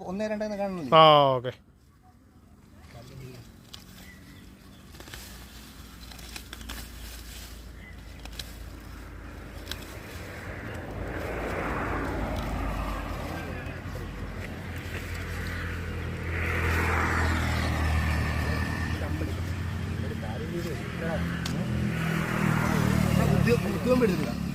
ഒന്നേ രണ്ടേന്ന് കാണുന്നില്ല? ആ ഓക്കെ. ബുദ്ധിമുട്ട് എടുത്തില്ല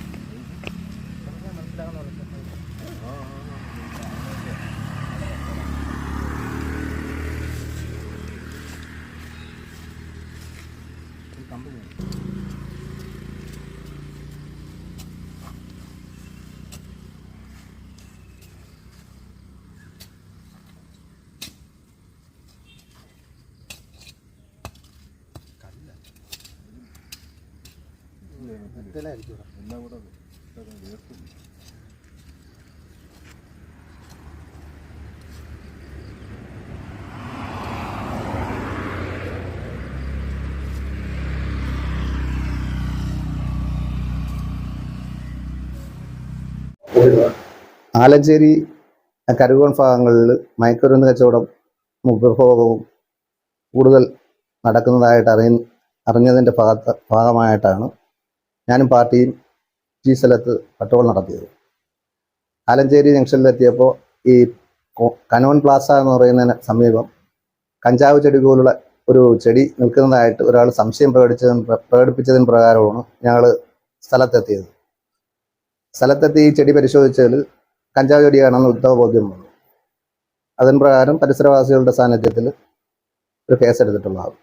വെത്തലായിരിക്കും എല്ലാം കൂടെ വേർത്തില്ല ആലഞ്ചേരി കരുകോൺ ഭാഗങ്ങളിൽ മയക്കുരുന്ന് കച്ചവടം ഉപഭോഗവും കൂടുതൽ നടക്കുന്നതായിട്ട് അറിയ അറിഞ്ഞതിന്റെ ഭാഗത്ത് ഭാഗമായിട്ടാണ് ഞാനും പാർട്ടിയും ഈ സ്ഥലത്ത് പട്രോൾ നടത്തിയത്. ആലഞ്ചേരി ജംഗ്ഷനിലെത്തിയപ്പോൾ ഈ കനോൺ പ്ലാസ എന്ന് പറയുന്നതിന് സമീപം കഞ്ചാവ് ചെടി പോലുള്ള ഒരു ചെടി നിൽക്കുന്നതായിട്ട് ഒരാൾ സംശയം പ്രകടിച്ചതിന് പ്ര- പ്രകടിപ്പിച്ചതിന് പ്രകാരമാണ് ഞങ്ങൾ സ്ഥലത്തെത്തിയത്. സ്ഥലത്തെത്തി ഈ ചെടി പരിശോധിച്ചതിൽ കഞ്ചാവ് ചെടിയാണെന്ന് ഉത്തമ ബോധ്യം വന്നു. അതിന് പ്രകാരം പരിസരവാസികളുടെ സാന്നിധ്യത്തിൽ ഒരു കേസെടുത്തിട്ടുള്ളതാണ്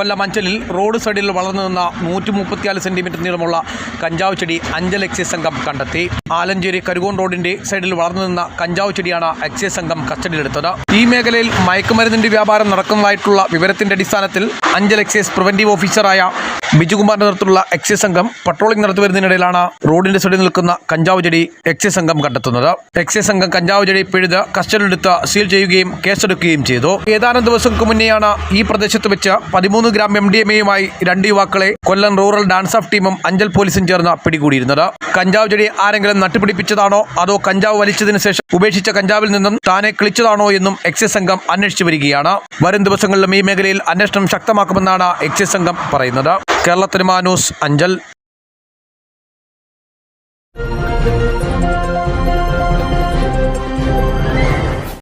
കൊല്ലം അഞ്ചലിൽ റോഡ് സൈഡിൽ വളർന്നു നിന്ന നൂറ്റി മുപ്പത്തിനാല് സെന്റിമീറ്റർ നീളമുള്ള കഞ്ചാവ് ചെടി അഞ്ചൽ എക്സൈസ് സംഘം കണ്ടെത്തി. ആലഞ്ചേരി കരുകോൺ റോഡിന്റെ സൈഡിൽ വളർന്നു നിന്ന കഞ്ചാവ് ചെടിയാണ് എക്സൈസ് സംഘം കസ്റ്റഡിയിലെടുത്തത്. ഈ മേഖലയിൽ മയക്കുമരുന്നിന്റെ വ്യാപാരം നടക്കുന്നതായിട്ടുള്ള വിവരത്തിന്റെ അടിസ്ഥാനത്തിൽ അഞ്ചൽ എക്സൈസ് പ്രിവന്റീവ് ഓഫീസറായ ബിജുകുമാറിന്റെ നേതൃത്വത്തിലുള്ള എക്സൈസ് സംഘം പട്രോളിംഗ് നടത്തുവരുന്നതിനിടയിലാണ് റോഡിന്റെ സൈഡിൽ നിൽക്കുന്ന കഞ്ചാവ് ചെടി എക്സൈസ് സംഘം കണ്ടെത്തുന്നത്. എക്സൈസ് സംഘം കഞ്ചാവ് ചെടി പിഴുത് കസ്റ്റഡിയിലെടുത്ത് സീൽ ചെയ്യുകയും കേസെടുക്കുകയും ചെയ്തു. ഏതാനും ദിവസങ്ങൾക്ക് മുന്നെയാണ് ഈ പ്രദേശത്ത് വെച്ച് പതിമൂന്ന് ഗ്രാം എം ഡി എം എയുമായി രണ്ട് യുവാക്കളെ കൊല്ലം റൂറൽ ഡാൻസ് ഓഫ് ടീമും അഞ്ചൽ പോലീസും ചേർന്ന് പിടികൂടിയിരുന്നത്. കഞ്ചാവ് ചെടി ആരെങ്കിലും നട്ടുപിടിപ്പിച്ചതാണോ? അതോ കഞ്ചാവ് വലിച്ചതിന് ശേഷം ഉപേക്ഷിച്ച കഞ്ചാവിൽ നിന്നും താനെ കിളിച്ചതാണോ എന്നും എക്സൈസ് സംഘം അന്വേഷിച്ചു വരികയാണ്. വരും ദിവസങ്ങളിലും ഈ മേഖലയിൽ അന്വേഷണം ശക്തമാക്കുമെന്നാണ് എക്സൈസ് സംഘം പറയുന്നത്. കേരളത്തിന് മാനൂസ് അഞ്ചൽ.